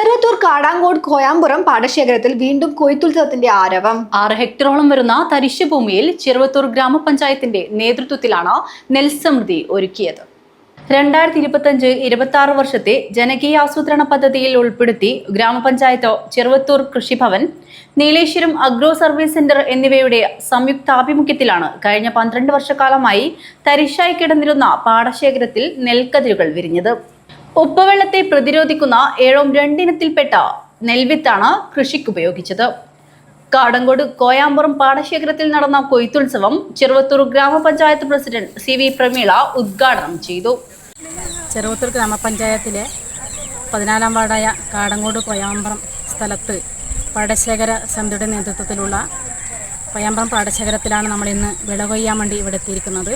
ചെറുത്തൂർ കാടാങ്കോട് കോയാമ്പുറം പാടശേഖരത്തിൽ വീണ്ടും കൊയ്ത്തുത്സവത്തിന്റെ ആരവം. ആറ് ഹെക്ടറോളം വരുന്ന തരിശുഭൂമിയിൽ ചെറുവത്തൂർ ഗ്രാമപഞ്ചായത്തിന്റെ നേതൃത്വത്തിലാണ് നെൽസമൃദ്ധി ഒരുക്കിയത്. രണ്ടായിരത്തി ഇരുപത്തഞ്ച് ഇരുപത്തി ആറ് വർഷത്തെ ജനകീയ ആസൂത്രണ പദ്ധതിയിൽ ഉൾപ്പെടുത്തി ഗ്രാമപഞ്ചായത്ത് Cheruvathur Krishi Bhavan Nileshwaram agro service centre എന്നിവയുടെ സംയുക്താഭിമുഖ്യത്തിലാണ് കഴിഞ്ഞ പന്ത്രണ്ട് വർഷക്കാലമായി തരിശായി കിടന്നിരുന്ന പാടശേഖരത്തിൽ നെൽക്കതിരുകൾ വിരിഞ്ഞത്. ഉപ്പവെള്ളത്തെ പ്രതിരോധിക്കുന്ന ഏഴോം രണ്ടിനത്തിൽപ്പെട്ട നെൽവിത്താണ് കൃഷിക്ക് ഉപയോഗിച്ചത് കാടങ്കോട് കോയാമ്പുറം പാടശേഖരത്തിൽ നടന്ന കൊയ്ത്തുത്സവം ചെറുവത്തൂർ ഗ്രാമപഞ്ചായത്ത് പ്രസിഡന്റ് സി വി പ്രമീള ഉദ്ഘാടനം ചെയ്തു. ചെറുവത്തൂർ ഗ്രാമപഞ്ചായത്തിലെ പതിനാലാം വാർഡായ കാടങ്കോട് കോയാമ്പുറം സ്ഥലത്ത് പാടശേഖര സമിതിയുടെ നേതൃത്വത്തിലുള്ള കോയാമ്പുറം പാടശേഖരത്തിലാണ് നമ്മൾ ഇന്ന് വിള കൊയ്യാൻ വേണ്ടി ഇവിടെ എത്തിയിരിക്കുന്നത്.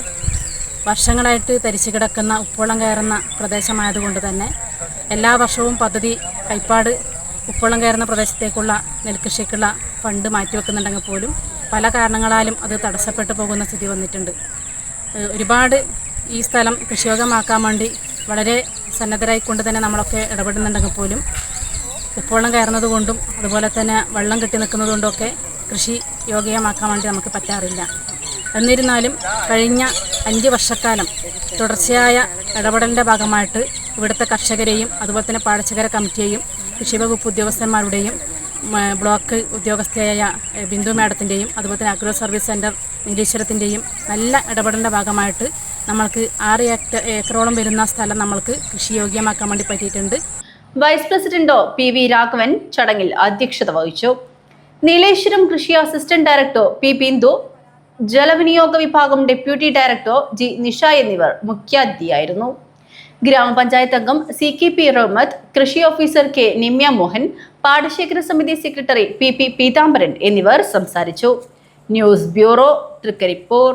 വർഷങ്ങളായിട്ട് തരിച്ചു കിടക്കുന്ന ഉപ്പുവെള്ളം കയറുന്ന പ്രദേശമായതുകൊണ്ട് തന്നെ എല്ലാ വർഷവും പദ്ധതി കൈപ്പാട് ഉപ്പുവെള്ളം കയറുന്ന പ്രദേശത്തേക്കുള്ള നെൽകൃഷിക്കുള്ള ഫണ്ട് മാറ്റിവെക്കുന്നുണ്ടെങ്കിൽ പോലും പല കാരണങ്ങളാലും അത് തടസ്സപ്പെട്ടു പോകുന്ന സ്ഥിതി വന്നിട്ടുണ്ട്. ഒരുപാട് ഈ സ്ഥലം കൃഷിയോഗമാക്കാൻ വേണ്ടി വളരെ സന്നദ്ധരായിക്കൊണ്ട് തന്നെ നമ്മളൊക്കെ ഇടപെടുന്നുണ്ടെങ്കിൽ പോലും ഉപ്പുവെള്ളം കയറുന്നത് കൊണ്ടും അതുപോലെ തന്നെ വെള്ളം കെട്ടി നിൽക്കുന്നത് കൊണ്ടൊക്കെ കൃഷി യോഗ്യമാക്കാൻ വേണ്ടി നമുക്ക് പറ്റാറില്ല. എന്നിരുന്നാലും കഴിഞ്ഞ അഞ്ച് വർഷക്കാലം തുടർച്ചയായ ഇടപെടലിന്റെ ഭാഗമായിട്ട് ഇവിടുത്തെ കർഷകരെയും അതുപോലെ തന്നെ പാടശേഖര കമ്മിറ്റിയെയും കൃഷി വകുപ്പ് ഉദ്യോഗസ്ഥന്മാരുടെയും ബ്ലോക്ക് ഉദ്യോഗസ്ഥയായ ബിന്ദു മാഡത്തിന്റെയും അതുപോലെ തന്നെ അഗ്രോ സർവീസ് സെന്റർ നീലീശ്വരത്തിന്റെയും നല്ല ഇടപെടലിന്റെ ഭാഗമായിട്ട് നമ്മൾക്ക് ആറ് ഏക്കർ ഏക്കറോളം വരുന്ന സ്ഥലം നമ്മൾക്ക് കൃഷിയോഗ്യമാക്കാൻ വേണ്ടി പറ്റിയിട്ടുണ്ട്. വൈസ് പ്രസിഡന്റോ പി വി രാഘവൻ ചടങ്ങിൽ അധ്യക്ഷത വഹിച്ചു. നീലേശ്വരം കൃഷി അസിസ്റ്റന്റ് ഡയറക്ടർ പി ബിന്ദു ജലവിനിയോഗ വിഭാഗം ഡെപ്യൂട്ടി ഡയറക്ടർ ജി നിഷ എന്നിവർ മുഖ്യാതിഥിയായിരുന്നു. ഗ്രാമപഞ്ചായത്ത് അംഗം സി കെ പി റഹ്മത്ത് കൃഷി ഓഫീസർ കെ നിമ്യ മോഹൻ പാടശേഖര സമിതി സെക്രട്ടറി പി പി പീതാംബരൻ എന്നിവർ സംസാരിച്ചു. News bureau Trikaripur.